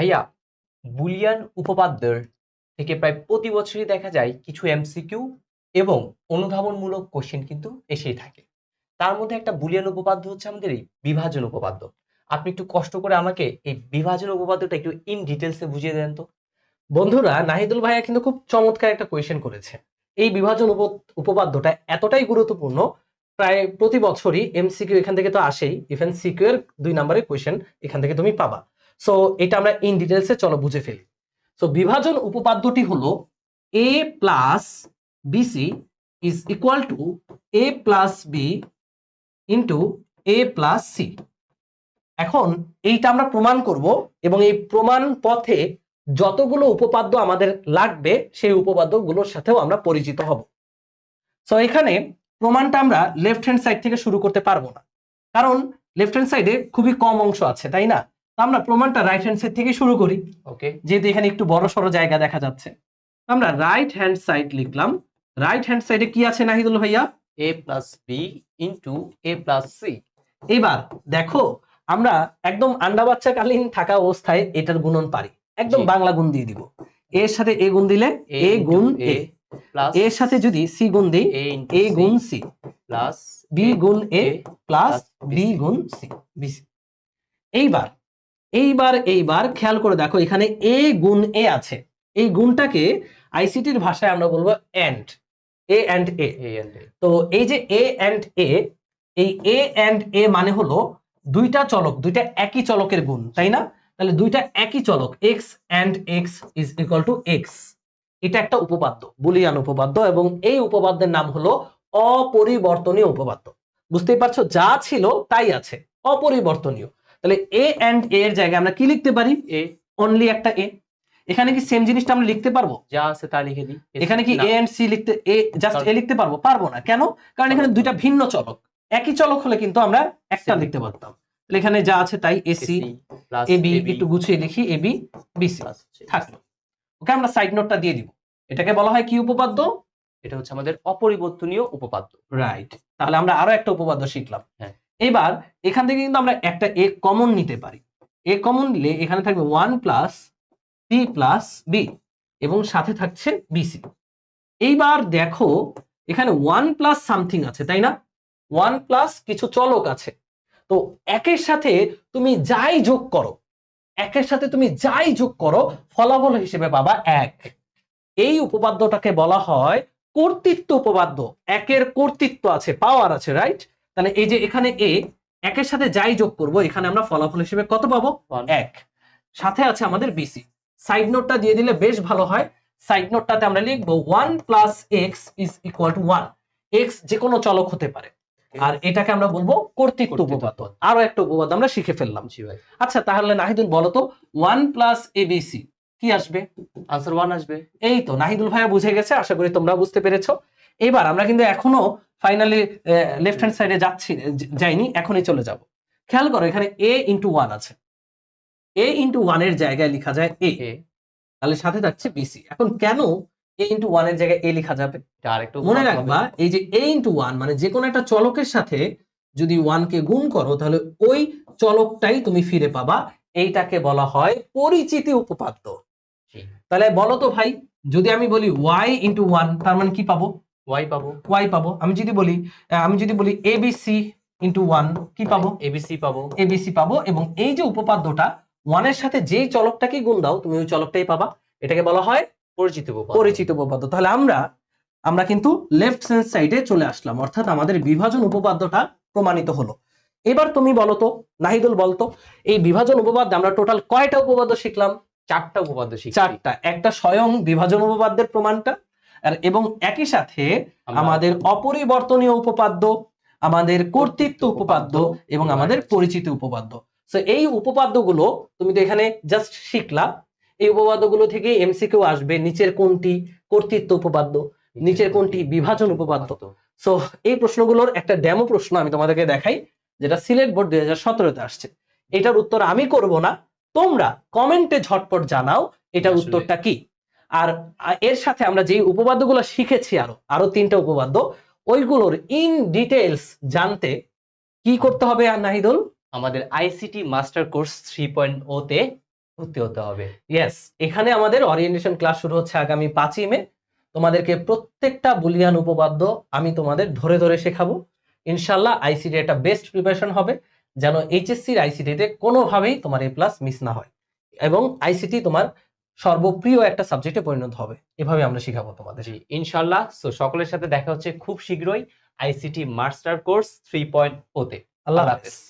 ভাইয়া, বুলিয়ান উপপাদ্যের থেকে প্রায় প্রতি বছরই দেখা যায় কিছু এমসিকিউ এবং অনুধাবনমূলক কোশ্চেন কিন্তু এসেই থাকে। তার মধ্যে একটা বুলিয়ান উপপাদ্য হচ্ছে আমাদের এই বিভাজন উপপাদ্য। আপনি একটু কষ্ট করে আমাকে এই বিভাজন উপপাদ্যটা একটু ইন ডিটেলসে বুঝিয়ে দেন তো। বন্ধুরা, নাহিদুল ভাইয়া কিন্তু খুব চমৎকার একটা কোয়েশ্চেন করেছে। এই বিভাজন উপপাদ্যটা এতটাই গুরুত্বপূর্ণ, প্রায় প্রতি বছরই এমসিকিউ এখান থেকে তো আসেই। ইভেন সিকিউ এর দুই নম্বরের কোয়েশ্চেন এখান থেকে তুমি পাবা। সো এটা আমরা ইন ডিটেলসে চলো বুঝে ফেলি। সো বিভাজন উপপাদ্যটি হলো A plus BC is equal to A plus B into A plus C এখন এইটা আমরা প্রমাণ করব এবং এই প্রমাণ পথে যতগুলো উপপাদ্য আমাদের লাগবে, সেই উপপাদ্যগুলোর সাথেও আমরা পরিচিত হব। সো এখানে প্রমাণটা আমরা লেফট হ্যান্ড সাইড থেকে শুরু করতে পারব না। কারণ লেফট হ্যান্ড সাইডে খুবই কম অংশ আছে, তাই না? আমরা প্রমাণটা রাইট হ্যান্ড সাইড থেকে শুরু করি। ওকে যেহেতু এখানে একটু বড় সড়ো জায়গা দেখা যাচ্ছে। আমরা রাইট হ্যান্ড সাইড লিখলাম। রাইট হ্যান্ড সাইডে কি আছে নাহিদুল ভাইয়া? A plus B into A plus C এবার দেখো আমরা একদম আন্ডা বাচ্চাকালীন থাকা অবস্থায় এটার গুণন পারি। একদম বাংলা গুণ দিয়ে দিব। এর সাথে এ গুণ দিলে এ গুণ এ প্লাস এর সাথে যদি সি গুণ দিই এ এ গুণ সি প্লাস বি গুণ এ প্লাস বি গুণ সি বিসি এইবার এইবার এইবার খেয়াল করে দেখো এখানে এ গুণ এ আছে। এই গুণটাকে আইসিটির ভাষায় আমরা বলব এ অ্যান্ড এ। এন্ড এ। তো এই যে এ অ্যান্ড এ এই এ অ্যান্ড এ মানে হলো দুইটা চলক দুইটা একই চলকের গুণ তাই না? তাহলে দুইটা একই চলক X and X is equal to X এটা একটা উপপাদ্য বুলিয়ান উপপাদ্য এবং এই উপপাদ্যের নাম হলো অপরিবর্তনীয় উপপাদ্য। বুঝতেই পারছ? যা ছিল তাই আছে অপরিবর্তনীয়। তাহলে এ অ্যান্ড এ এর জায়গায় আমরা কি লিখতে পারি? এ অনলি একটা এ এখানে কি সেম জিনিসটা আমরা লিখতে পারব? যা আছে তা লিখে দিই এখানে কি এ এন্ড সি লিখতে এ জাস্ট এ লিখতে পারব? পারব না। কেন? কারণ এখানে দুইটা ভিন্ন চলক। একই চলক হলে কিন্তু আমরা একটা লিখতে পারতাম। তাহলে এখানে যা আছে তাই এসি বি একটু গুছিয়ে লিখি এ বি বিসি plus হচ্ছে থাকল। ওকে আমরা সাইড নোটটা দিয়ে দিব। এটাকে বলা হয় কি উপপাদ্য? এটা হচ্ছে আমাদের অপরিবর্তনীয় উপপাদ্য। রাইট তাহলে আমরা আরও একটা উপপাদ্য শিখলাম। হ্যাঁ। এবার এখান থেকে কিন্তু আমরা একটা এ কমন নিতে পারি। এ কমন নিলে এখানে থাকবে one plus C plus B এবং সাথে থাকছে বিসি এইবার দেখো, এখানে ওয়ান প্লাস সামথিং আছে, তাই না? ওয়ান প্লাস কিছু চলক আছে। তো একের সাথে তুমি যাই যোগ করো, একের সাথে তুমি যাই যোগ করো, ফলাফল হিসেবে পাবা এক। এই উপপাদ্যটাকে বলা হয় কর্তৃত্ব উপপাদ্য। একের কর্তৃত্ব আছে পাওয়ার আছে রাইট তাহলে এই যে এখানে এ একের সাথে যাই যোগ করব এখানে আমরা ফলাফল হিসেবে কত পাবো? এক। সাথে আছে আমাদের বিসি সাইড নোটটা দিয়ে দিলে বেশ ভালো হয়। সাইড নোটটাতে আমরা লিখব one plus X is equal to one X যে কোনো চলক হতে পারে। আর এটাকে আমরা বলব কর্তৃত্ব উপপাদ্য আরও একটা উপপাদ্য আমরা শিখে ফেললাম। জি ভাই। আচ্ছা তাহলে নাহিদুল বলো তো ওয়ান প্লাস এবিসি কি আসবে? আনসার ওয়ান আসবে। এই তো নাহিদুল ভাইয়া বুঝে গেছে আশা করি তোমরা বুঝতে পেরেছ। এবার আমরা কিন্তু এখনও ফাইনালি লেফট হ্যান্ড সাইডে যাচ্ছি যাইনি এখনই চলে যাব। খেয়াল করো এখানে এ ইন্টু ওয়ান আছে। এ ইন্টু ওয়ানের জায়গায় লেখা যায় এ তাহলে সাথে থাকছে বিসি এখন কেন এ ইন্টু ওয়ানের জায়গায় এ লেখা যাবে? মনে রাখবা এই যে এ ইন্টু ওয়ান মানে যে কোনো একটা চলকের সাথে যদি ওয়ান কে গুণ করো তাহলে ওই চলকটাই তুমি ফিরে পাবা। এইটাকে বলা হয় পরিচিতি উপপাদ্য। তাহলে বলো তো ভাই যদি আমি বলি ওয়াই ইন্টু ওয়ান তার মানে কি পাবো? ওয়াই পাবো। ওয়াই পাবো। আমি যদি বলি আমি যদি বলি এবিসি ইন্টু ওয়ান কি পাবো? এবিসি পাবো। এবিসি পাবো এবং এই যে উপপাদ্যটা ওয়ানের সাথে যেই চলকটাকে গুণ দাও তুমি ওই চলকটাই পাবা। এটাকে বলা হয় পরিচিত উপপাদ্য। পরিচিত উপপাদ্য। তাহলে আমরা আমরা কিন্তু লেফট হ্যান্ড সাইডে চলে আসলাম অর্থাৎ আমাদের বিভাজন উপপাদ্যটা প্রমাণিত হলো। এবার তুমি বলো তো নাহিদুল বলতো এই বিভাজন উপপাদ্য আমরা টোটাল কয়টা উপপাদ্য শিখলাম? চারটা উপপাদ্য শিখছি। চারটা। একটা স্বয়ং বিভাজন উপপাদ্যের প্রমাণটা আর এবং একই সাথে আমাদের অপরিবর্তনীয় উপপাদ্য আমাদের কর্তৃত্ব উপপাদ্য এবং আমাদের পরিচিত উপপাদ্য। তো এই উপপাদ্যগুলো তুমি তো এখানে জাস্ট শিখলা। এই উপপাদ্যগুলো থেকে এমসিকিউ আসবে নিচের কোনটি কর্তৃত্ব উপপাদ্য নিচের কোনটি বিভাজন উপপাদ্য। সো এই প্রশ্নগুলোর একটা ডেমো প্রশ্ন আমি তোমাদেরকে দেখাই যেটা সিলেট বোর্ড দুই হাজার সতেরোতে আসছে। এটার উত্তর আমি করব না। তোমরা কমেন্টে ঝটপট জানাও এটার উত্তরটা কি? আর এর সাথে আমরা যে উপপাদ্যগুলো শিখেছি আরও আরও তিনটা উপপাদ্য ওইগুলোর ইন ডিটেলস জানতে কি করতে হবে আর নাহিদুল? আমাদের ICT master course three point O তে ভর্তি হতে হবে। ইয়েস এখানে আমাদের অরিয়েন্টেশন ক্লাস শুরু হচ্ছে আগামী পাঁচই মে। তোমাদেরকে প্রত্যেকটা বুলিয়ান উপপাদ্য আমি তোমাদের ধরে ধরে শেখাবো। ইনশাল্লাহ আইসিটি একটা বেস্ট প্রিপারেশন হবে যেন এইচএসসির আইসিটিতে কোনোভাবেই তোমার এ প্লাস মিস না হয়। এবং আইসিটি তোমার সর্বপ্রিয় একটা সাবজেক্টে পরিণত হবে। এভাবে আমরা শিখাবো তোমাদের। ইনশাল্লাহ। সো সকলের সাথে দেখা হচ্ছে খুব শীঘ্রই ICT master course three point ওতে আল্লাহ হাফেজ।